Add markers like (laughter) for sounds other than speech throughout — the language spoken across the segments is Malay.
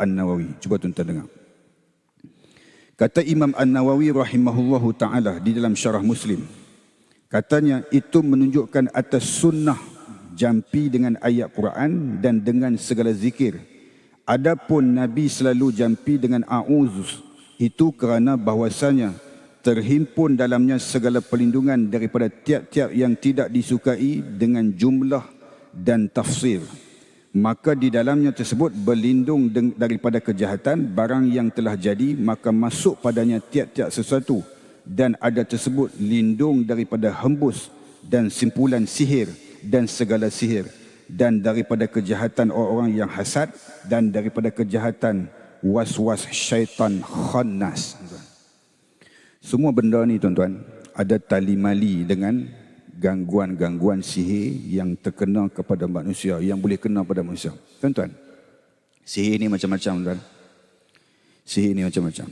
An-Nawawi. Cuba tuan-tuan dengar. Kata Imam An-Nawawi rahimahullahu taala di dalam syarah Muslim. Katanya itu menunjukkan atas sunnah jampi dengan ayat Quran dan dengan segala zikir. Adapun Nabi selalu jampi dengan a'udzus itu kerana bahwasanya terhimpun dalamnya segala perlindungan daripada tiap-tiap yang tidak disukai dengan jumlah dan tafsir maka di dalamnya tersebut berlindung daripada kejahatan barang yang telah jadi maka masuk padanya tiap-tiap sesuatu. Dan ada tersebut lindung daripada hembus dan simpulan sihir dan segala sihir. Dan daripada kejahatan orang-orang yang hasad dan daripada kejahatan was-was syaitan khannas. Semua benda ni tuan-tuan ada tali mali dengan gangguan-gangguan sihir yang terkena kepada manusia, yang boleh kena pada manusia. Tuan-tuan, sihir ni macam-macam tuan. Sihir ni macam-macam.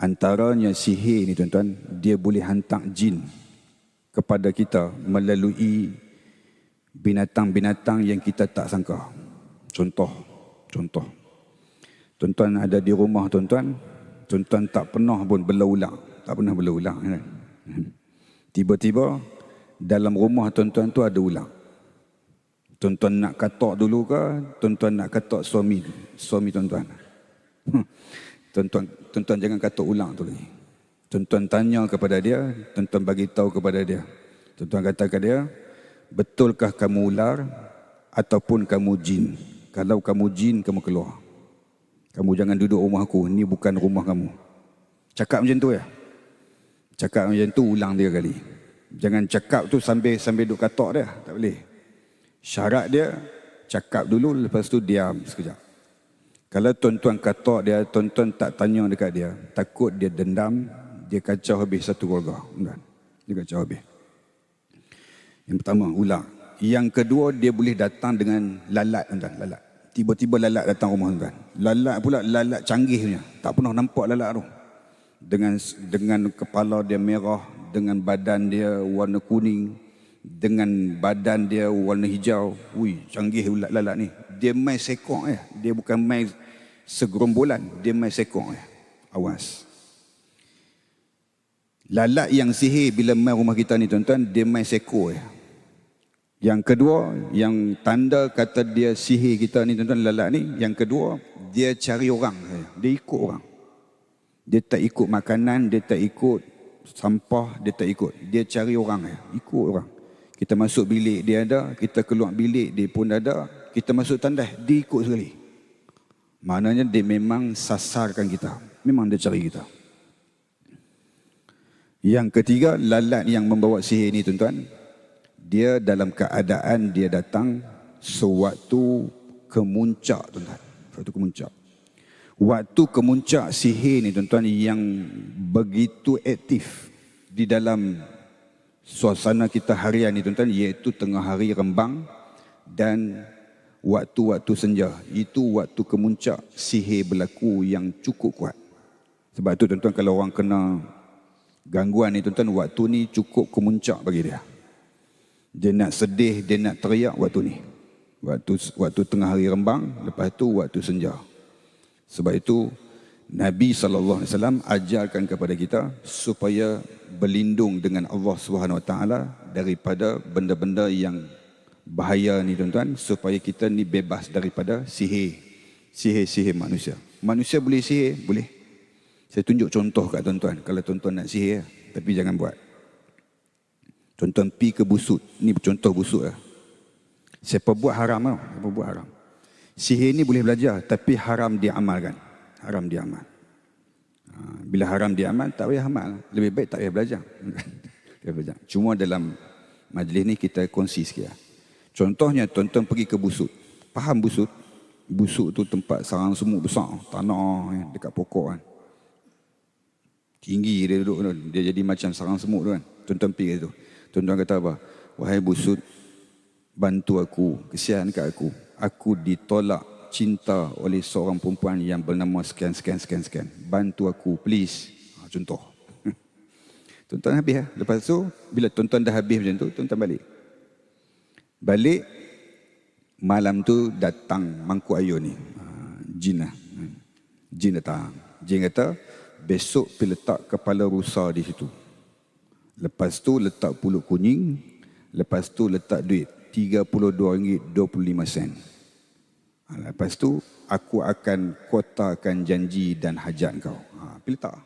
Antaranya sihir ni tuan-tuan, dia boleh hantar jin kepada kita melalui binatang-binatang yang kita tak sangka. Contoh, contoh. Tuan-tuan ada di rumah tuan-tuan, tuan-tuan tak pernah pun belau-ulang. Tak pernah belau-ulang. Kan? Tiba-tiba dalam rumah tuan-tuan tu ada ulang. Tuan-tuan nak katok dulu ke? Tuan-tuan nak katok suami suami tuan-tuan. Tuan-tuan tuan-tuan jangan katok ulang tu lagi. Tuan-tuan tanya kepada dia, tuan-tuan bagi tahu kepada dia. Tuan-tuan kata kepada dia, betulkah kamu ular ataupun kamu jin? Kalau kamu jin, kamu keluar. Kamu jangan duduk rumah aku, ni bukan rumah kamu. Cakap macam tu ya. Cakap macam tu ulang tiga kali. Jangan cakap tu sambil sambil duk katok dia. Tak boleh. Syarat dia, cakap dulu lepas tu diam sekejap. Kalau tuan-tuan katok dia, tuan-tuan tak tanya dekat dia. Takut dia dendam, dia kacau habis satu keluarga. Dia kacau habis. Yang pertama, ular. Yang kedua, dia boleh datang dengan lalat. Tuan-tuan. Lalat. Tiba-tiba lalat datang rumah tuan. Lalat pula lalat canggih punya. Tak pernah nampak lalat tu. Dengan dengan kepala dia merah, dengan badan dia warna kuning dengan badan dia warna hijau. Ui canggih ulat lalat ni. Dia main sekok ya dia bukan main segerombolan dia main sekok ya awas. Lalat yang sihir bila main rumah kita ni tuan-tuan dia main sekok ya yang kedua yang tanda kata dia sihir kita ni tuan-tuan lalat ni yang kedua dia cari orang dia ikut orang. Dia tak ikut makanan dia tak ikut sampah dia tak ikut. Dia cari orang ya. Ikut orang. Kita masuk bilik dia ada, kita keluar bilik dia pun ada, kita masuk tandas dia ikut sekali. Maknanya dia memang sasarkan kita. Memang dia cari kita. Yang ketiga, lalat yang membawa sihir ini tuan-tuan, dia dalam keadaan dia datang sewaktu kemuncak tuan-tuan. Sewaktu kemuncak waktu kemuncak sihir ni tuan-tuan yang begitu aktif di dalam suasana kita harian ni tuan-tuan iaitu tengah hari rembang dan waktu-waktu senja. Itu waktu kemuncak sihir berlaku yang cukup kuat. Sebab tu tuan-tuan kalau orang kena gangguan ni tuan-tuan waktu ni cukup kemuncak bagi dia. Dia nak sedih dia nak teriak waktu ni. Waktu waktu tengah hari rembang lepas tu waktu senja sebab itu Nabi sallallahu alaihi wasallam ajarkan kepada kita supaya berlindung dengan Allah Subhanahu wa taala daripada benda-benda yang bahaya ni tuan-tuan supaya kita ni bebas daripada sihir sihir-sihir manusia. Manusia boleh sihir? Boleh. Saya tunjuk contoh kat tuan-tuan kalau tuan-tuan nak sihir tapi jangan buat. Tuan-tuan pi ke busut. Ni contoh busut lah. Siapa buat haram tau. Siapa buat haram. Sihir ni boleh belajar tapi haram diamalkan. Haram diamal. Ha, bila haram diamal tak payah amal. Lebih baik tak payah belajar. (laughs) Cuma dalam majlis ni kita kongsi sikit. Contohnya tuan-tuan pergi ke busut. Faham busut? Busut tu tempat sarang semut besar. Tanah eh, dekat pokok kan. Tinggi dia duduk. Dia jadi macam sarang semut tu kan. Tuan-tuan pergi tu. Tuan-tuan kata apa? Wahai busut, bantu aku. Kesian kat aku aku ditolak cinta oleh seorang perempuan yang bernama sekian sekian sekian sekian. Bantu aku please. Ha, contoh. (laughs) Tuan-tuan habis ya. Lepas tu bila tuan-tuan dah habis macam tu, tuan-tuan balik. Balik malam tu datang mangkuk ayu ni. Ha, jin lah. Jin datang. Jin kata, besok pergi letak kepala rusa di situ. Lepas tu letak pulut kuning. Lepas tu letak duit. RM32.25. Ha, lepas tu, aku akan kotakan janji dan hajat kau. Ha, pergi letak.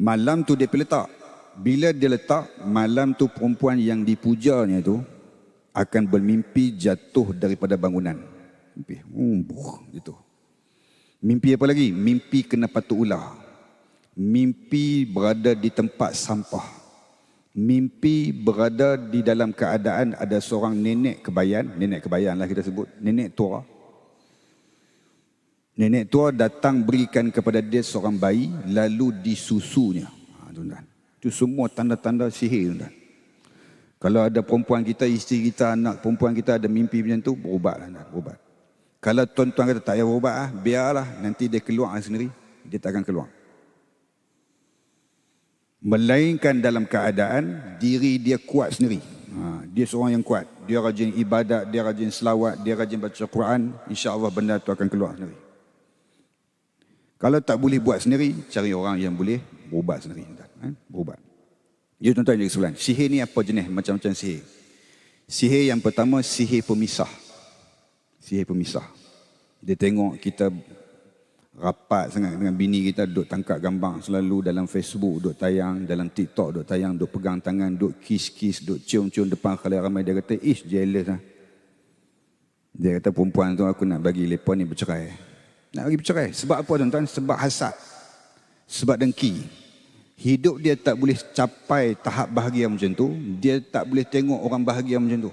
Malam tu dia pergi letak. Bila dia letak, malam tu perempuan yang dipujanya tu akan bermimpi jatuh daripada bangunan. Mimpi. Hmm, gitu. Mimpi apa lagi? Mimpi kena patuk ular. Mimpi berada di tempat sampah. Mimpi berada di dalam keadaan ada seorang nenek kebayan. Nenek kebayan lah kita sebut. Nenek tua. Nenek tua datang berikan kepada dia seorang bayi lalu disusunya. Ha, tuan-tuan. Itu semua tanda-tanda sihir. Tuan-tuan. Kalau ada perempuan kita, isteri kita, anak perempuan kita ada mimpi macam tu, berubatlah. Berubat. Kalau tuan-tuan kata tak payah berubat, ah, biarlah nanti dia keluar sendiri. Dia tak akan keluar. Melainkan dalam keadaan diri dia kuat sendiri. Ha, dia seorang yang kuat. Dia rajin ibadat, dia rajin selawat, dia rajin baca Quran. InsyaAllah benda tu akan keluar sendiri. Kalau tak boleh buat sendiri, cari orang yang boleh berubat sendiri. Ha, berubat. Jadi tuan-tuan jadi sebulan. Sihir ni apa jenis? Macam-macam sihir. Sihir yang pertama, sihir pemisah sihir pemisah. Dia tengok kita rapat sangat dengan bini kita duduk tangkap gambar selalu dalam Facebook, duduk tayang, dalam TikTok duduk tayang, duduk pegang tangan, duduk kiss-kiss, duduk cium-cium depan khalayak ramai. Dia kata, ish, jealous lah. Dia kata, perempuan tu aku nak bagi lepas ni bercerai. Nak bagi bercerai. Sebab apa tuan-tuan? Sebab hasad. Sebab dengki. Hidup dia tak boleh capai tahap bahagia macam tu. Dia tak boleh tengok orang bahagia macam tu.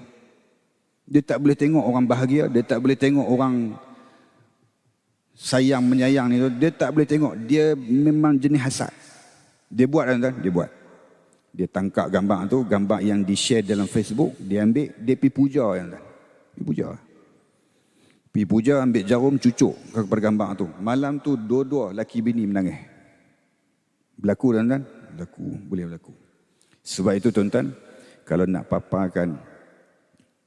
Dia tak boleh tengok orang bahagia, dia tak boleh tengok orang sayang menyayang ni dia tak boleh tengok. Dia memang jenis hasad. Dia buat kan, dia buat. Dia tangkap gambar tu, gambar yang di-share dalam Facebook, dia ambil, dia pergi puja kan. Pergi puja. Pergi puja ambil jarum cucuk kepada gambar tu. Malam tu dua-dua laki bini menangis. Berlaku tuan-tuan? Berlaku, boleh berlaku. Sebab itu tuan-tuan, kalau nak paparkan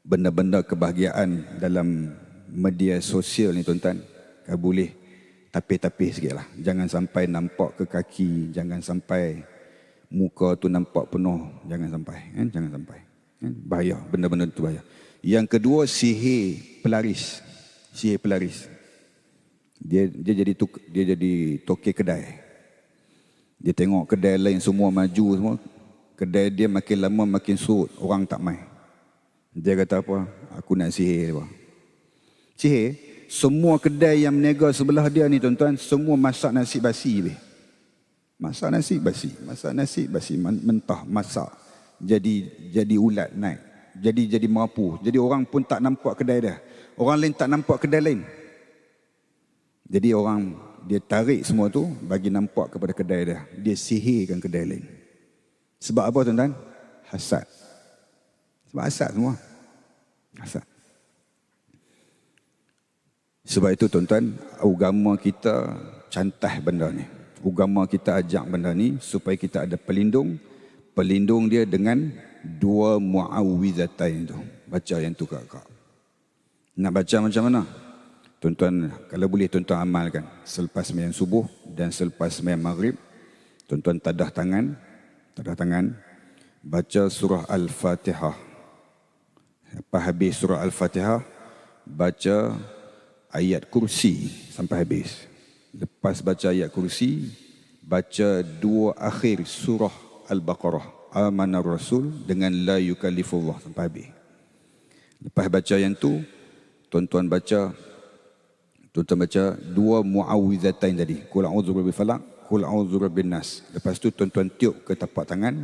benda-benda kebahagiaan dalam media sosial ni tuan-tuan kau boleh tapih-tapih sikit lah jangan sampai nampak ke kaki jangan sampai muka tu nampak penuh jangan sampai kan? jangan sampai kan? bahaya benda-benda tu bahaya yang kedua sihir pelaris sihir pelaris dia dia jadi tuk, dia jadi toke kedai dia tengok kedai lain semua maju semua kedai dia makin lama makin surut orang tak mai dia kata apa? Aku nak sihir. Apa? Sihir? Semua kedai yang menega sebelah dia ni tuan-tuan, semua masak nasi basi. Be. Masak nasi basi. Masak nasi basi. Mentah, masak. Jadi jadi ulat naik. Jadi jadi merapu. Jadi orang pun tak nampak kedai dia. Orang lain tak nampak kedai lain. Jadi orang dia tarik semua tu bagi nampak kepada kedai dia. Dia sihirkan kedai lain. Sebab apa tuan-tuan? Hasad. Sebab asat semua. Asat. Sebab itu tuan-tuan, agama kita cantah benda ni. Agama kita ajak benda ni supaya kita ada pelindung. Pelindung dia dengan dua mu'awwizatain tu. Baca yang tu kak-kak. Nak baca macam mana? Tuan-tuan, kalau boleh tuan-tuan amalkan. Selepas sembahyang subuh dan selepas sembahyang maghrib. Tuan-tuan tadah tangan. Tadah tangan. Baca surah Al-Fatihah. Lepas habis surah Al-Fatihah, baca ayat kursi sampai habis. Lepas baca ayat kursi, baca dua akhir surah Al-Baqarah. Amanah Rasul dengan La Yukallifullah sampai habis. Lepas baca yang tu, tuan-tuan baca tuan-tuan baca dua muawwizatain tadi. Qul a'udzu birabbil falaq, qul a'udzu birabbin nas. Lepas tu tuan-tuan tiup ke tapak tangan,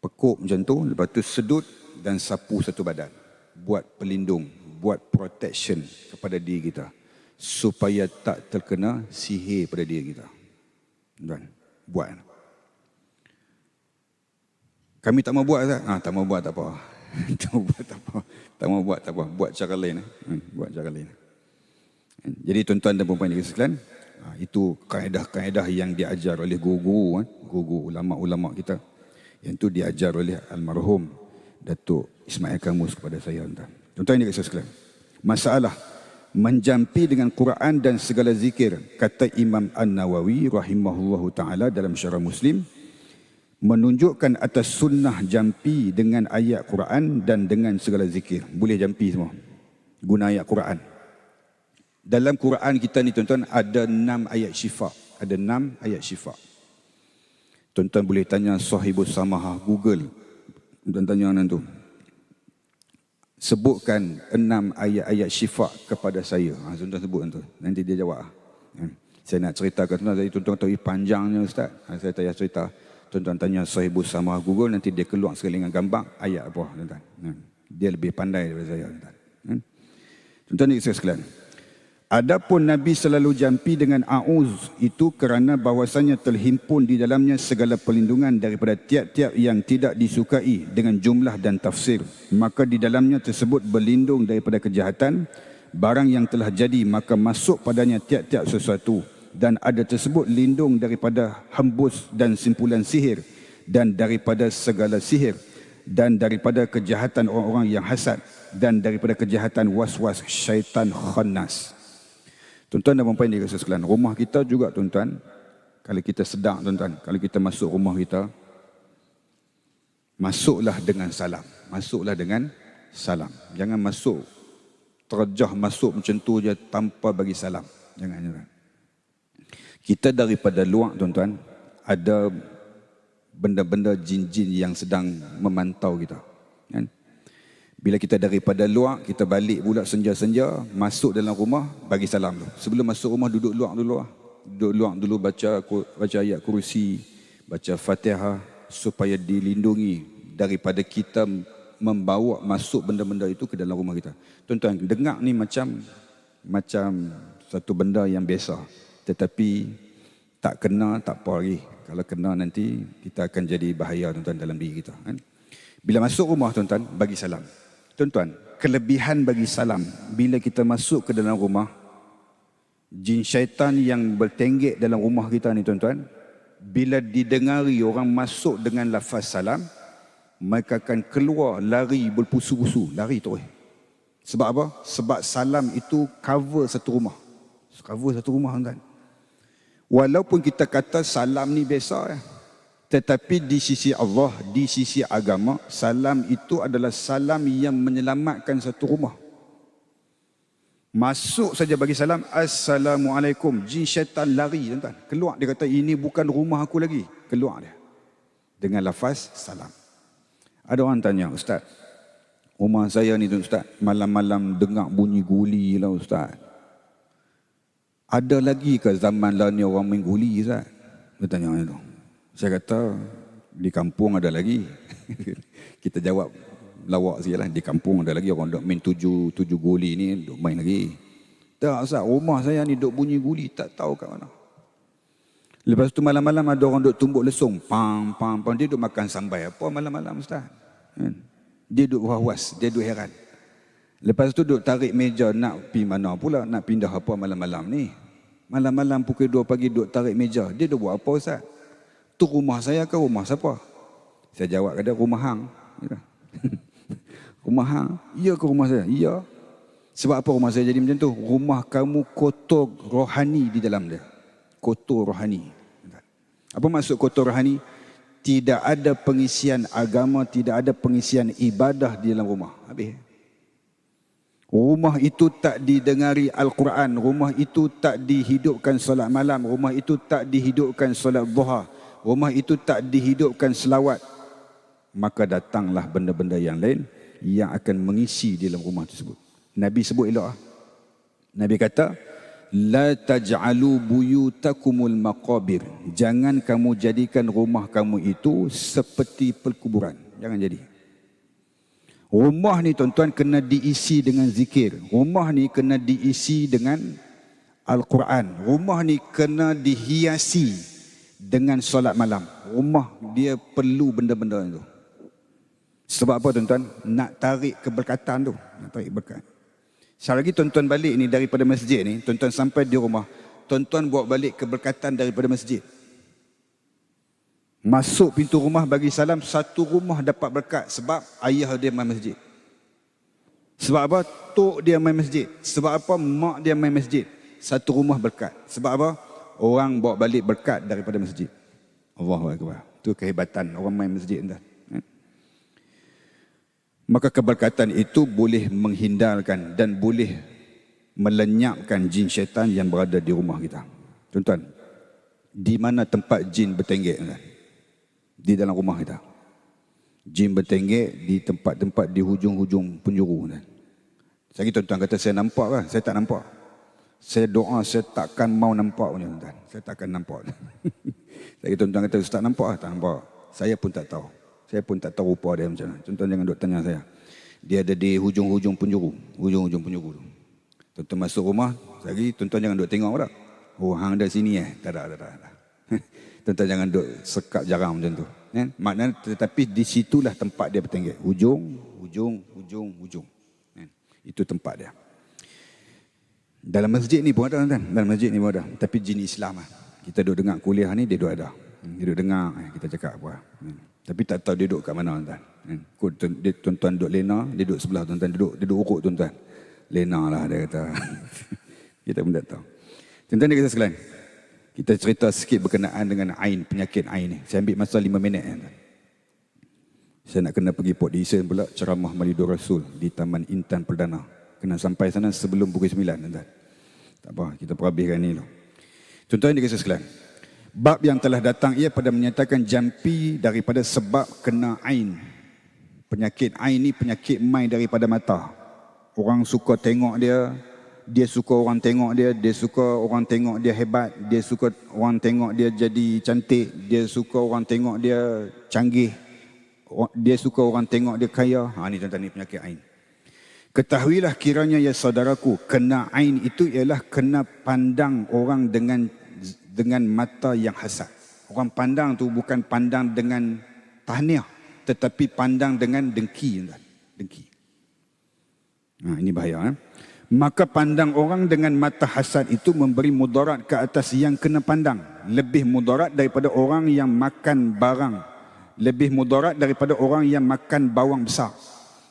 pekuk macam tu, lepas tu sedut dan sapu satu badan. Buat pelindung, buat protection kepada diri kita. Supaya tak terkena sihir pada diri kita. Dan buat. Kami tak mau buat tak? Ha, tak mau buat tak apa. (laughs) tak mau buat tak apa. Tak mau buat tak apa. Buat cara lain. Eh. Hmm, buat cara lain. Jadi tuan-tuan dan puan-puan yang sekalian, ha, itu kaedah-kaedah yang diajar oleh guru-guru, eh. guru ulama-ulama kita. Yang itu diajar oleh almarhum Datuk Ismail Kamus kepada saya tuan. Tuan-tuan ini kisah sekalian. Masalah menjampi dengan Quran dan segala zikir kata Imam An-Nawawi rahimahullahu taala dalam syarah Muslim menunjukkan atas sunnah jampi dengan ayat Quran dan dengan segala zikir. Boleh jampi semua? Guna ayat Quran. Dalam Quran kita ni tuan-tuan ada enam ayat syifa. Ada enam ayat syifa. Tuan-tuan boleh tanya sahibus samah Google. Tuan tanya orang tu sebutkan enam ayat-ayat syifa kepada saya. Ha, tuan-tuan sebut tu. Nanti dia jawab. Ha. Saya nak cerita ke tuan-tuan. Tuan-tuan tahu panjangnya Ustaz. Ha, saya tanya cerita. Tuan-tuan tanya sahibus sama Google. Nanti dia keluar sekali dengan gambar ayat apa. Tuan-tuan. Ha. Dia lebih pandai daripada saya. Tuan-tuan. Ha. Tuan-tuan ni sekalian. Adapun Nabi selalu jampi dengan a'uz itu kerana bahwasanya terhimpun di dalamnya segala perlindungan daripada tiap-tiap yang tidak disukai dengan jumlah dan tafsir. Maka di dalamnya tersebut berlindung daripada kejahatan, barang yang telah jadi maka masuk padanya tiap-tiap sesuatu dan ada tersebut lindung daripada hembus dan simpulan sihir dan daripada segala sihir dan daripada kejahatan orang-orang yang hasad dan daripada kejahatan was-was syaitan khannas. Tuan-tuan dan puan-puan di sekalian, rumah kita juga tuan-tuan, kalau kita sedang tuan-tuan, kalau kita masuk rumah kita, masuklah dengan salam. Masuklah dengan salam. Jangan masuk, terjah masuk macam tu je tanpa bagi salam. Jangan, jangan. Kita daripada luar tuan-tuan, ada benda-benda jin-jin yang sedang memantau kita. Kan? Bila kita daripada luar, kita balik pula senja-senja, masuk dalam rumah, bagi salam dulu. Sebelum masuk rumah, duduk luar dulu. Lah. Duduk luar dulu, baca baca ayat kursi, baca fatihah, supaya dilindungi daripada kita membawa masuk benda-benda itu ke dalam rumah kita. Tuan-tuan, dengar ni macam macam satu benda yang biasa. Tetapi tak kena, tak apa lagi. Kalau kena nanti, kita akan jadi bahaya tuan-tuan dalam diri kita. Kan? Bila masuk rumah tuan-tuan, bagi salam. Tuan-tuan, kelebihan bagi salam bila kita masuk ke dalam rumah, jin syaitan yang bertenggek dalam rumah kita ni tuan-tuan, bila didengari orang masuk dengan lafaz salam, mereka akan keluar lari berpusu-pusu, lari tu. Sebab apa? Sebab salam itu cover satu rumah. Cover satu rumah tuan-tuan. Walaupun kita kata salam ni biasa ya. Tetapi di sisi Allah, di sisi agama, salam itu adalah salam yang menyelamatkan satu rumah. Masuk saja bagi salam, Assalamualaikum. Jin syaitan lari, tuan-tuan. Keluar, dia kata, ini bukan rumah aku lagi. Keluar dia. Dengan lafaz salam. Ada orang tanya, Ustaz, rumah saya ni Ustaz, malam-malam dengar bunyi guli lah Ustaz. Ada lagi ke zaman lah ni orang main guli Ustaz? Dia tanya itu. Saya kata di kampung ada lagi. (laughs) Kita jawab lawak sikit lah. Di kampung ada lagi orang duk main tujuh, tujuh guli ni duk main lagi. Tak Ustaz, rumah saya ni duk bunyi guli tak tahu kat mana. Lepas tu malam-malam ada orang duk tumbuk lesung. Pam, pam, pam. Dia duk makan sambai apa malam-malam Ustaz. Kan? Dia duk was-was, dia duk heran. Lepas tu duk tarik meja nak pi mana pula, nak pindah apa malam-malam ni. Malam-malam pukul 2 pagi duk tarik meja. Dia duk buat apa Ustaz? Tu rumah saya ke rumah siapa? Saya jawab kata rumah hang. Ya. (laughs) rumah hang? Ya ke rumah saya? Ya. Sebab apa rumah saya jadi macam tu? Rumah kamu kotor rohani di dalam dia. Kotor rohani. Apa maksud kotor rohani? Tidak ada pengisian agama, tidak ada pengisian ibadah di dalam rumah. Habis. Rumah itu tak didengari Al-Quran. Rumah itu tak dihidupkan solat malam. Rumah itu tak dihidupkan solat duha rumah itu tak dihidupkan selawat, maka datanglah benda-benda yang lain yang akan mengisi di dalam rumah tersebut. Nabi sebut elok ah. Nabi kata, La taj'alu buyutakumul maqabir. Jangan kamu jadikan rumah kamu itu seperti perkuburan. Jangan jadi. Rumah ni tuan-tuan kena diisi dengan zikir. Rumah ni kena diisi dengan Al-Quran. Rumah ni kena dihiasi dengan solat malam. Rumah dia perlu benda-benda itu. Sebab apa tuan-tuan? Nak tarik keberkatan tu. Nak tarik berkat. Sekali lagi tuan-tuan balik ni daripada masjid ni, tuan-tuan sampai di rumah, tuan-tuan bawa balik keberkatan daripada masjid. Masuk pintu rumah bagi salam, satu rumah dapat berkat sebab ayah dia main masjid. Sebab apa? Tok dia main masjid. Sebab apa? Mak dia main masjid. Satu rumah berkat. Sebab apa? Orang bawa balik berkat daripada masjid. Allahu Akbar. Itu kehebatan orang main masjid. Entah. Eh? Maka keberkatan itu boleh menghindarkan dan boleh melenyapkan jin syaitan yang berada di rumah kita. Tuan-tuan, di mana tempat jin bertenggek? Di dalam rumah kita. Jin bertenggek di tempat-tempat di hujung-hujung penjuru. Kan? Saya tuan-tuan kata saya nampak kan? Saya tak nampak. Saya doa saya takkan mau nampak punya tuan. Saya takkan nampak. (laughs) saya tuan-tuan kata ustaz nampak ah? Tak nampak. Saya pun tak tahu. Saya pun tak tahu rupa dia macam mana. Tuan-tuan jangan duk tanya saya. Dia ada di hujung-hujung penjuru. Hujung-hujung penjuru tu. Tuan-tuan masuk rumah, lagi tuan-tuan jangan duk tengok pula. Oh, hang ada sini eh? Tak ada, tak ada. Ada. (laughs) tuan-tuan jangan duk sekap jarang macam tu. Eh? Maknanya tetapi di situlah tempat dia bertenggek. Hujung, hujung, hujung, hujung. Eh? Itu tempat dia. Dalam masjid ni pun ada kan? Dalam masjid ni pun ada. Tapi jin Islam lah. Kita duduk dengar kuliah ni, dia duduk ada. Dia duduk dengar, eh, kita cakap apa. Eh? Tapi tak tahu dia duduk kat mana tuan. Eh? Dia tuan-tuan duduk lena, dia duduk sebelah tuan-tuan. Duduk, dia duduk urut tuan-tuan. Lena lah dia kata. (laughs) kita pun tak tahu. Tuan-tuan dia kata sekalian. Kita cerita sikit berkenaan dengan ain, penyakit ain ni. Saya ambil masa lima minit. Ya. Saya nak kena pergi Port Dickson pula ceramah Malidur Rasul di Taman Intan Perdana. Kena sampai sana sebelum pukul sembilan. Tuan. Tak apa, kita perhabiskan ni dulu. Tuan-tuan dia kisah sekalian. Bab yang telah datang ia pada menyatakan jampi daripada sebab kena ain. Penyakit ain ni penyakit mai daripada mata. Orang suka tengok dia, dia suka orang tengok dia, dia suka orang tengok dia hebat, dia suka orang tengok dia jadi cantik, dia suka orang tengok dia canggih, dia suka orang tengok dia kaya. Ha ni tuan-tuan ni penyakit ain. Ketahuilah kiranya ya saudaraku, kena ain itu ialah kena pandang orang dengan dengan mata yang hasad. Orang pandang tu bukan pandang dengan tahniah, tetapi pandang dengan dengki. Dengki. Ha, ini bahaya. Eh? maka pandang orang dengan mata hasad itu memberi mudarat ke atas yang kena pandang lebih mudarat daripada orang yang makan barang lebih mudarat daripada orang yang makan bawang besar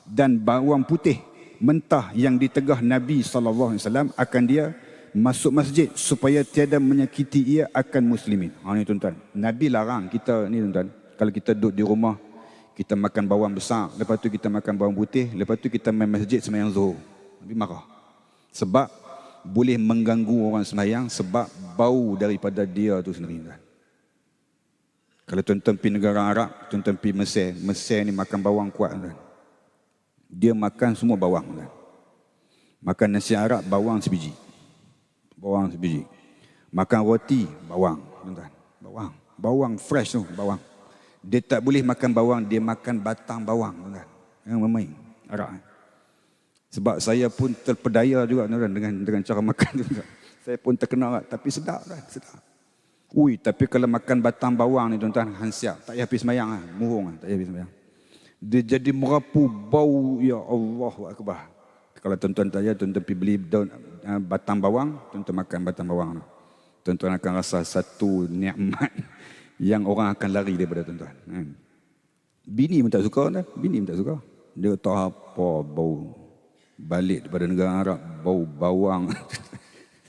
dan bawang putih mentah yang ditegah Nabi wasallam akan dia masuk masjid supaya tiada menyakiti ia akan muslimin. Ha ni tuan-tuan. Nabi larang kita ni tuan-tuan. Kalau kita duduk di rumah kita makan bawang besar, lepas tu kita makan bawang putih, lepas tu kita main masjid sembahyang Zuhur. Nabi marah. Sebab boleh mengganggu orang semayang sebab bau daripada dia tu sendiri. Kan? Kalau tuan-tuan pergi negara Arab, tuan-tuan pergi Mesir, Mesir ni makan bawang kuat. Kan? Dia makan semua bawang. Kan? Makan nasi Arab, bawang sebiji. Bawang sebiji. Makan roti, bawang. Tuan-tuan. Bawang. Bawang fresh tu, bawang. Dia tak boleh makan bawang, dia makan batang bawang. Tuan-tuan. Yang memain. Arab. Eh? Sebab saya pun terpedaya juga tuan dengan dengan cara makan juga. Saya pun terkenal tapi sedap kan, sedap. Ui, tapi kalau makan batang bawang ni tuan-tuan hansiap, tak payah habis semayang ah, murung ah, tak payah habis semayang. Dia jadi merapu bau ya Allah akbar. Kalau tuan-tuan tanya tuan-tuan pergi beli daun uh, batang bawang, tuan-tuan makan batang bawang tu. Tuan-tuan akan rasa satu nikmat (laughs) yang orang akan lari daripada tuan-tuan. Hmm. Bini pun tak suka kan? Bini pun tak suka. Dia tahu apa bau balik daripada negara Arab bau bawang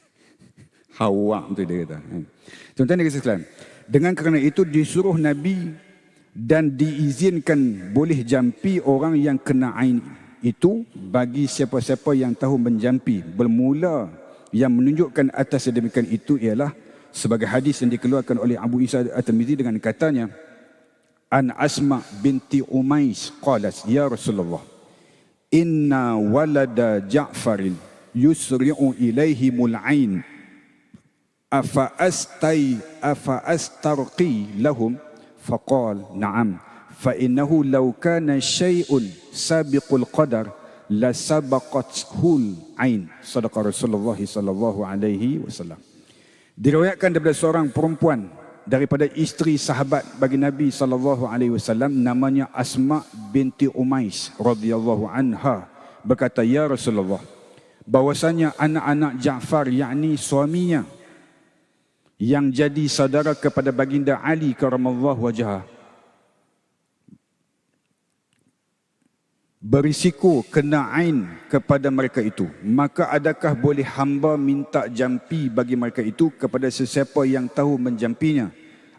(laughs) hawa tu dia kata hmm. tuan-tuan dia kata dengan kerana itu disuruh Nabi dan diizinkan boleh jampi orang yang kena ain itu bagi siapa-siapa yang tahu menjampi. Bermula yang menunjukkan atas sedemikian itu ialah sebagai hadis yang dikeluarkan oleh Abu Isa At-Tirmizi dengan katanya An Asma binti Umais qalat ya Rasulullah inna walada Ja'farin yusri'u ilaihi mul'ain afa astai afa astarqi lahum fa innahu law kana shay'un sabiqul qadar la sabaqat hul ain. Sadaqa Rasulullah sallallahu alaihi wasallam. Diriwayatkan daripada seorang perempuan daripada isteri sahabat bagi Nabi sallallahu alaihi wasallam namanya Asma binti Umais radhiyallahu anha berkata ya Rasulullah bahwasanya anak-anak Ja'far yakni suaminya yang jadi saudara kepada baginda Ali karamallahu wajha berisiko kena ain kepada mereka itu. Maka adakah boleh hamba minta jampi bagi mereka itu kepada sesiapa yang tahu menjampinya?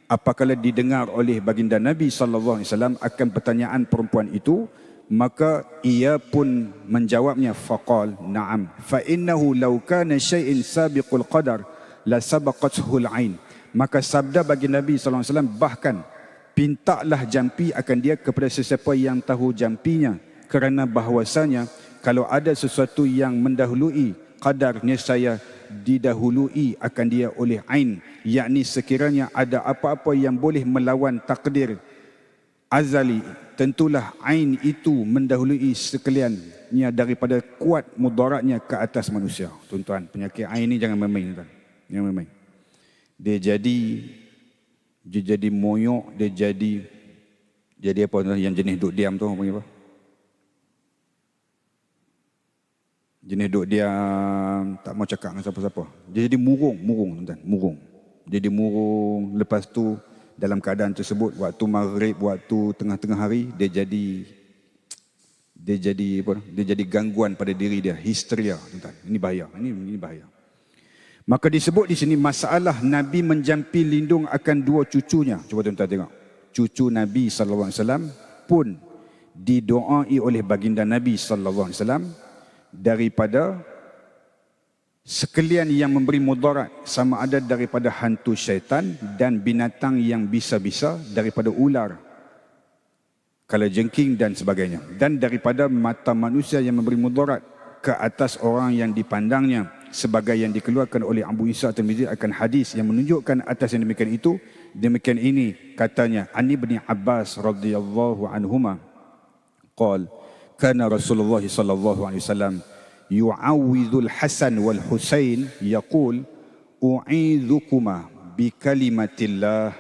Apakala didengar oleh baginda Nabi sallallahu alaihi wasallam akan pertanyaan perempuan itu maka ia pun menjawabnya faqal na'am. Fa innahu law kana shay'in sabiqul qadar la sabaqathu al-ain maka sabda bagi Nabi sallallahu alaihi wasallam bahkan pintalah jampi akan dia kepada sesiapa yang tahu jampinya. Kerana bahwasanya kalau ada sesuatu yang mendahului qadar saya didahului akan dia oleh ain. Yakni sekiranya ada apa-apa yang boleh melawan takdir azali tentulah ain itu mendahului sekaliannya daripada kuat mudaratnya ke atas manusia. Tuan-tuan penyakit ain ni jangan main-main tuan jangan main-main dia jadi dia jadi moyok dia jadi jadi apa yang jenis duduk diam tu apa jenis duk dia tak mau cakap dengan siapa-siapa. Dia jadi murung, murung tuan, murung. Jadi murung lepas tu dalam keadaan tersebut waktu maghrib, waktu tengah-tengah hari dia jadi dia jadi apa? Dia jadi gangguan pada diri dia, histeria tuan. Ini bahaya. Ini ini bahaya. Maka disebut di sini masalah Nabi menjampi lindung akan dua cucunya. Cuba tuan-tuan tengok. Cucu Nabi wasallam pun didoai oleh baginda Nabi wasallam daripada sekalian yang memberi mudarat sama ada daripada hantu syaitan dan binatang yang bisa-bisa daripada ular kala jengking dan sebagainya dan daripada mata manusia yang memberi mudarat ke atas orang yang dipandangnya sebagai yang dikeluarkan oleh Abu Isa Tirmizi akan hadis yang menunjukkan atas yang demikian itu demikian ini katanya Ani bin Abbas radhiyallahu anhuma qala kana Rasulullah sallallahu alaihi wasallam yu'awwidhul Hasan wal Husain yaqul u'idhukuma bi kalimatillah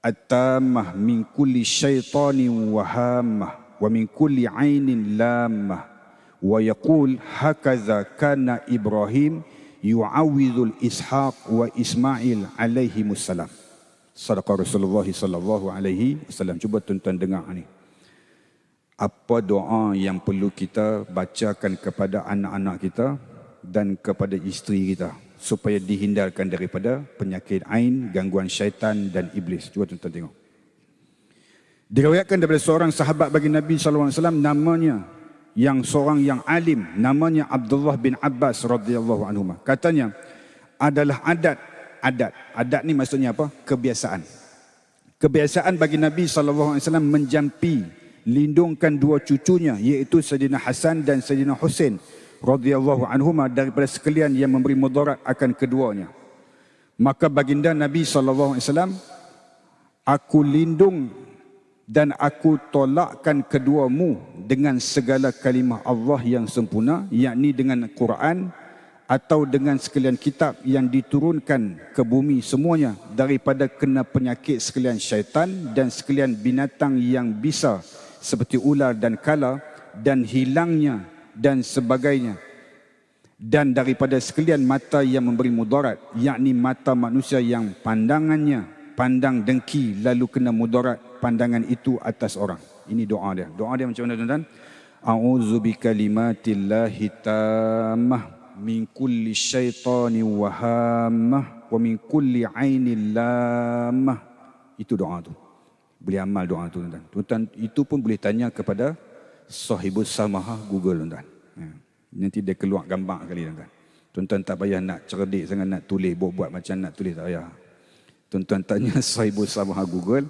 at-tammah min kulli syaitanin wa hammah wa min kulli 'ainin lammah wa yaqul hakaza kana Ibrahim yu'awwidhul Ishaq wa Ismail alaihi wassalam Sadaqa Rasulullah sallallahu alaihi wasallam cuba tuan-tuan dengar ni apa doa yang perlu kita bacakan kepada anak-anak kita dan kepada isteri kita supaya dihindarkan daripada penyakit ain, gangguan syaitan dan iblis. Cuba tuan-tuan tengok. Diriwayatkan daripada seorang sahabat bagi Nabi sallallahu alaihi wasallam namanya yang seorang yang alim namanya Abdullah bin Abbas radhiyallahu anhu. Katanya adalah adat adat. Adat ni maksudnya apa? Kebiasaan. Kebiasaan bagi Nabi sallallahu alaihi wasallam menjampi lindungkan dua cucunya iaitu Sayyidina Hasan dan Sayyidina Husain radhiyallahu anhuma daripada sekalian yang memberi mudarat akan keduanya maka baginda Nabi sallallahu alaihi wasallam aku lindung dan aku tolakkan keduamu dengan segala kalimah Allah yang sempurna yakni dengan Quran atau dengan sekalian kitab yang diturunkan ke bumi semuanya daripada kena penyakit sekalian syaitan dan sekalian binatang yang bisa seperti ular dan kala dan hilangnya dan sebagainya. Dan daripada sekalian mata yang memberi mudarat yakni mata manusia yang pandangannya pandang dengki lalu kena mudarat pandangan itu atas orang ini doa dia doa dia macam mana tuan-tuan a'udzu bikalimatillahi tammah min kulli syaitani wa hammah wa min kulli ainin lamah itu doa tu boleh amal doa tu tuan-tuan. Tuan-tuan itu pun boleh tanya kepada sahibus samaha Google tuan-tuan. Ya. Nanti dia keluar gambar kali tuan-tuan. Tuan-tuan tak payah nak cerdik sangat nak tulis buat-buat macam nak tulis tak payah. Tuan-tuan tanya (laughs) sahibus samaha Google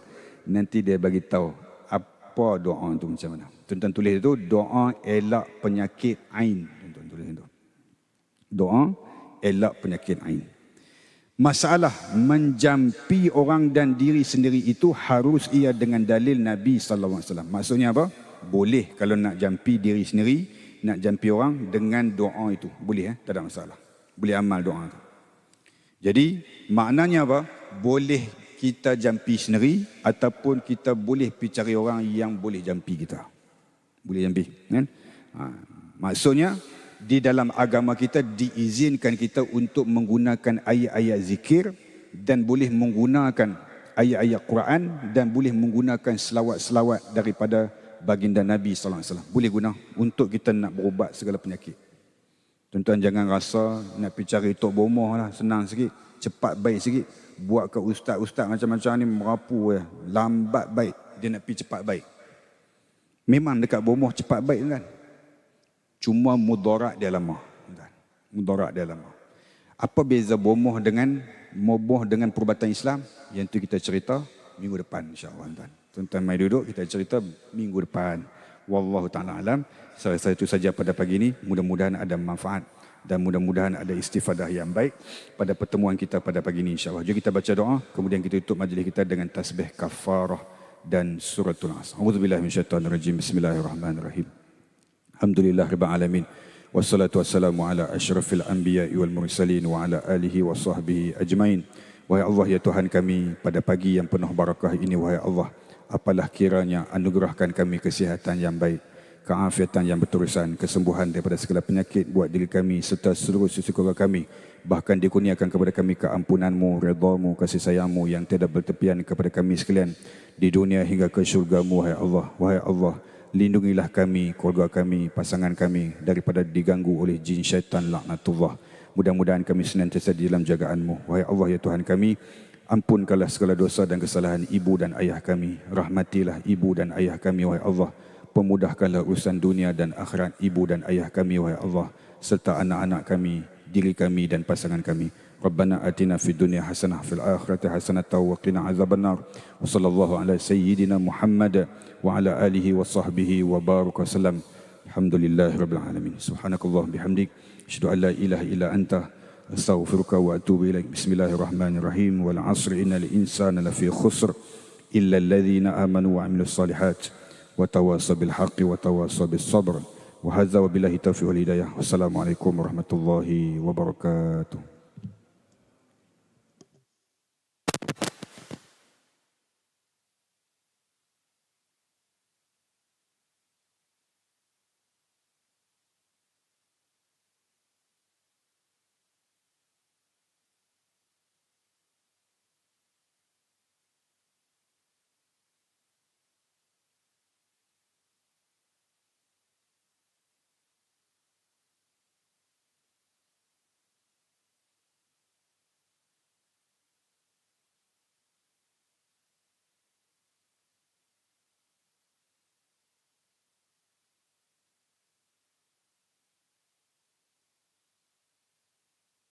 nanti dia bagi tahu apa doa tu macam mana. Tuan-tuan tulis itu doa elak penyakit ain. Tuan-tuan tulis itu. Doa elak penyakit ain. Masalah menjampi orang dan diri sendiri itu harus ia dengan dalil Nabi sallallahu alaihi wasallam. Maksudnya apa? Boleh kalau nak jampi diri sendiri, nak jampi orang dengan doa itu. Boleh eh? Tak ada masalah. Boleh amal doa itu. Jadi, maknanya apa? Boleh kita jampi sendiri ataupun kita boleh pergi cari orang yang boleh jampi kita. Boleh jampi, kan? Ha. Maksudnya di dalam agama kita diizinkan kita untuk menggunakan ayat-ayat zikir dan boleh menggunakan ayat-ayat Quran dan boleh menggunakan selawat-selawat daripada baginda Nabi sallallahu alaihi wasallam. Boleh guna untuk kita nak berubat segala penyakit. Tuan-tuan jangan rasa nak pergi cari tok bomoh lah senang sikit, cepat baik sikit. Buat ke ustaz-ustaz macam-macam ni merapu ya. Lambat baik, dia nak pergi cepat baik. Memang dekat bomoh cepat baik kan. Cuma mudarat dia lama. Mudarat dia lama. Apa beza bomoh dengan moboh dengan perubatan Islam? Yang tu kita cerita minggu depan insya-Allah tuan. Tuan-tuan mai duduk kita cerita minggu depan. Wallahu taala alam. Saya saya itu saja pada pagi ini. Mudah-mudahan ada manfaat dan mudah-mudahan ada istifadah yang baik pada pertemuan kita pada pagi ini insya-Allah. Jom kita baca doa kemudian kita tutup majlis kita dengan tasbih kafarah dan suratul as. A'udzubillahi minasyaitonirrajim. Bismillahirrahmanirrahim. Alhamdulillahirabbil alamin. Wassalatu wassalamu ala asyrafil anbiya wal mursalin wa ala alihi wa sahbihi ajmain. Wahai Allah ya Tuhan kami pada pagi yang penuh barakah ini wahai Allah apalah kiranya anugerahkan kami kesihatan yang baik keafiatan yang berterusan kesembuhan daripada segala penyakit buat diri kami serta seluruh sisi keluarga kami bahkan dikurniakan kepada kami keampunanmu redamu kasih sayangmu yang tidak bertepian kepada kami sekalian di dunia hingga ke syurgamu wahai Allah wahai Allah lindungilah kami, keluarga kami, pasangan kami daripada diganggu oleh jin syaitan laknatullah. Mudah-mudahan kami senantiasa di dalam jagaanmu. Wahai Allah ya Tuhan kami, ampunkanlah segala dosa dan kesalahan ibu dan ayah kami. Rahmatilah ibu dan ayah kami, wahai Allah. Pemudahkanlah urusan dunia dan akhirat ibu dan ayah kami, wahai Allah, serta anak-anak kami, diri kami dan pasangan kami. Rabbana atina fid dunya hasanah fil akhirati hasanah tawqina azabannar. Wa sallallahu ala sayyidina Muhammad wa ala alihi wa sahbihi wa baraka salam. Alhamdulillah rabbil alamin. Subhanakallah bihamdik. Asyhadu an la ilaha illa anta. Astaghfiruka wa atubu ilaik. Bismillahirrahmanirrahim. Wal asri innal insana lafi khusr illa alladhina amanu wa amilus salihat. وتواصوا بالحق وتواصوا بالصبر. وهذا وبالله التوفيق والهداية. والسلام عليكم ورحمة الله وبركاته.